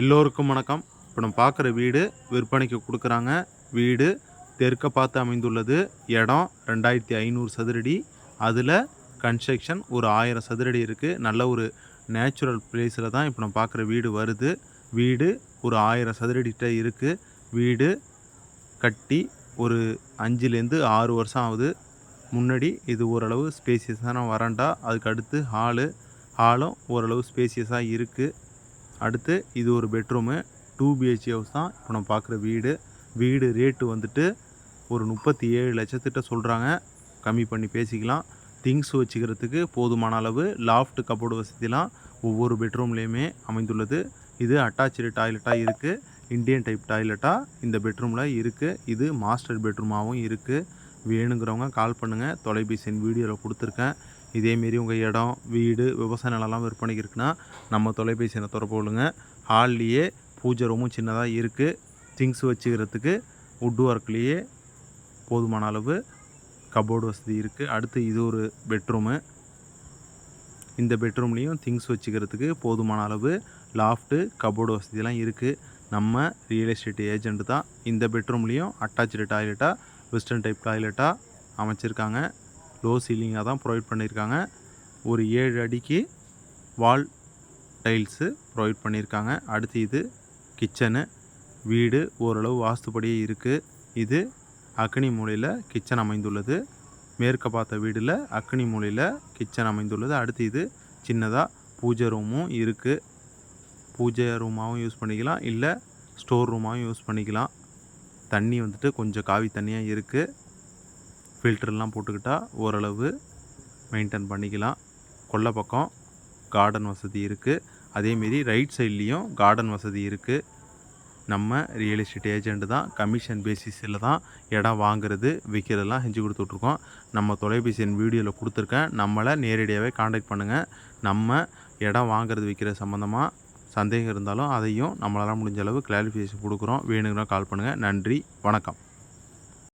எல்லோருக்கும் வணக்கம். இப்போ நம்ம பார்க்குற வீடு விற்பனைக்கு கொடுக்குறாங்க. வீடு தெற்க பார்த்து அமைந்துள்ளது. இடம் ரெண்டாயிரத்தி ஐநூறு சதுரடி. அதில் கன்ஸ்ட்ரக்ஷன் ஒரு ஆயிரம் சதுரடி இருக்குது நல்ல ஒரு நேச்சுரல் பிளேஸில் தான் இப்போ நம்ம பார்க்குற வீடு வருது. வீடு ஒரு ஆயிரம் சதுரடிகிட்ட இருக்குது வீடு கட்டி ஒரு அஞ்சுலேருந்து ஆறு வருஷம் ஆகுது. முன்னாடி இது ஓரளவு ஸ்பேசியஸான வராண்டா அதுக்கு அடுத்து ஹாலு. ஹாலும் ஓரளவு ஸ்பேசியஸாக இருக்குது அடுத்து இது ஒரு பெட்ரூமு டூ பிஹெச்கே ஹவுஸ் தான். இப்போ நம்ம பார்க்குற வீடு. வீடு ரேட்டு வந்துட்டு ஒரு முப்பத்தி ஏழு லட்சத்திட்ட சொல்கிறாங்க கம்மி பண்ணி பேசிக்கலாம். திங்ஸ் வச்சுக்கிறதுக்கு போதுமான அளவு லாஃப்ட் கபோர்டு வசதிலாம் ஒவ்வொரு பெட்ரூம்லேயுமே அமைந்துள்ளது. இது அட்டாச்சு டாய்லெட்டாக இருக்குது இந்தியன் டைப் டாய்லெட்டாக இந்த பெட்ரூமில் இருக்குது இது மாஸ்டர் பெட்ரூமாகவும் இருக்குது வேணுங்கிறவங்க கால் பண்ணுங்கள் தொலைபேசி வீடியோவில் கொடுத்துருக்கேன். இதேமாரி உங்கள் இடம் வீடு விவசாய நிலம்லாம் விற்பனைக்கு இருக்குன்னா நம்ம தொலைபேசி எண்ணை தொடர்பு கொள்ளுங்க. ஹால்லேயே பூஜை ரூமும் சின்னதாக இருக்குது திங்ஸ் வச்சுக்கிறதுக்கு வுட் ஒர்க்லேயே போதுமான அளவு கபோர்டு வசதி இருக்குது அடுத்து இது ஒரு பெட்ரூமு இந்த பெட்ரூம்லேயும் திங்ஸ் வச்சுக்கிறதுக்கு போதுமான அளவு லாஃப்ட்டு கபோர்டு வசதியெல்லாம் இருக்குது நம்ம ரியல் எஸ்டேட் ஏஜெண்ட்டு தான். இந்த பெட்ரூம்லேயும் அட்டாச்சு டாய்லெட்டாக வெஸ்டர்ன் டைப் டாய்லெட்டாக அமைச்சிருக்காங்க. லோ சீலிங்காக தான் ப்ரொவைட் பண்ணியிருக்காங்க ஒரு ஏழு அடிக்கு வால் டைல்ஸு ப்ரொவைட் பண்ணியிருக்காங்க அடுத்து இது கிச்சனு வீடு ஓரளவு வாஸ்துப்படியே இருக்குது இது அக்னி மூலையில் கிச்சன் அமைந்துள்ளது. மேற்க பார்த்த வீடில் அக்னி மூலையில் கிச்சன் அமைந்துள்ளது. அடுத்து இது சின்னதாக பூஜை ரூமும் இருக்குது பூஜை ரூமாகவும் யூஸ் பண்ணிக்கலாம். இல்லை ஸ்டோர் ரூமாகவும் யூஸ் பண்ணிக்கலாம். தண்ணி வந்துட்டு கொஞ்சம் காவி தண்ணியாக இருக்குது ஃபில்டர்லாம் போட்டுக்கிட்டால் ஓரளவு மெயின்டைன் பண்ணிக்கலாம். கொல்லை பக்கம் கார்டன் வசதி இருக்குது அதேமாரி ரைட் சைட்லேயும் கார்டன் வசதி இருக்குது நம்ம ரியல் எஸ்டேட் ஏஜெண்ட் தான் கமிஷன் பேசிஸில் தான் இடம் வாங்குறது விற்கிறதெல்லாம் செஞ்சு கொடுத்துட்ருக்கோம். நம்ம தொலைபேசி என் வீடியோவில் கொடுத்துருக்கேன். நம்மளை நேரடியாகவே காண்டாக்ட் பண்ணுங்கள் நம்ம இடம் வாங்குறது விற்கிற சம்மந்தமாக சந்தேகம் இருந்தாலும் அதையும் நம்மளால் முடிஞ்ச அளவு கிளாரிஃபிகேஷன் கொடுக்குறோம். வேணுங்கிறோம் கால் பண்ணுங்கள் நன்றி. வணக்கம்.